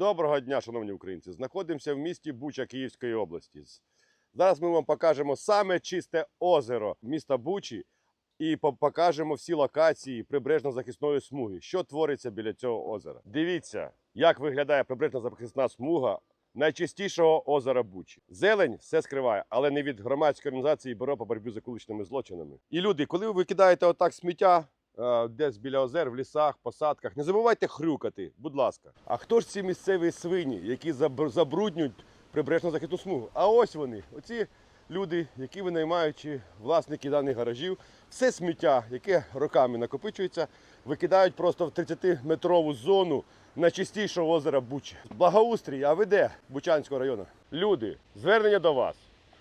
Доброго дня, шановні українці. Знаходимося в місті Буча Київської області. Зараз ми вам покажемо саме чисте озеро міста Бучі і покажемо всі локації прибережно-захисної смуги, що твориться біля цього озера. Дивіться, як виглядає прибережна захисна смуга найчистішого озера Бучі. Зелень все скриває, але не від громадської організації бюро по боротьбі з екологічними злочинами. І люди, коли ви викидаєте отак сміття, десь біля озер, в лісах, посадках. Не забувайте хрюкати, будь ласка. А хто ж ці місцеві свині, які забр- забруднюють прибережну захисну смугу? А ось вони, оці люди, які винаймаючи власники даних гаражів, все сміття, яке роками накопичується, викидають просто в 30-метрову зону найчистішого озера Бучі. Благоустрій, а ви де Бучанського району? Люди, звернення до вас.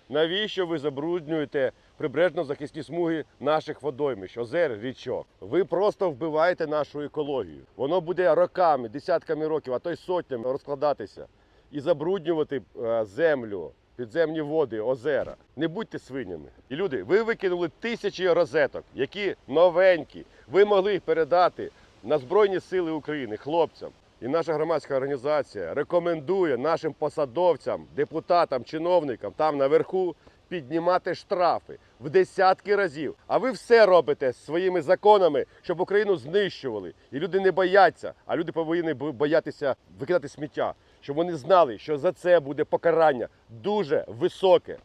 Навіщо ви забруднюєте прибережно-захисні смуги наших водоймищ, озер, річок? Ви просто вбиваєте нашу екологію. Воно буде роками, десятками років, а то й сотнями розкладатися і забруднювати е, землю, підземні води, озера. Не будьте свинями. І люди, ви викинули тисячі розеток, які новенькі. Ви могли їх передати на Збройні Сили України, хлопцям. І наша громадська організація рекомендує нашим посадовцям, депутатам, чиновникам там наверху піднімати штрафи в десятки разів. А ви все робите своїми законами, щоб Україну знищували. І люди не бояться, а люди повинні боятися викидати сміття, щоб вони знали, що за це буде покарання дуже високе.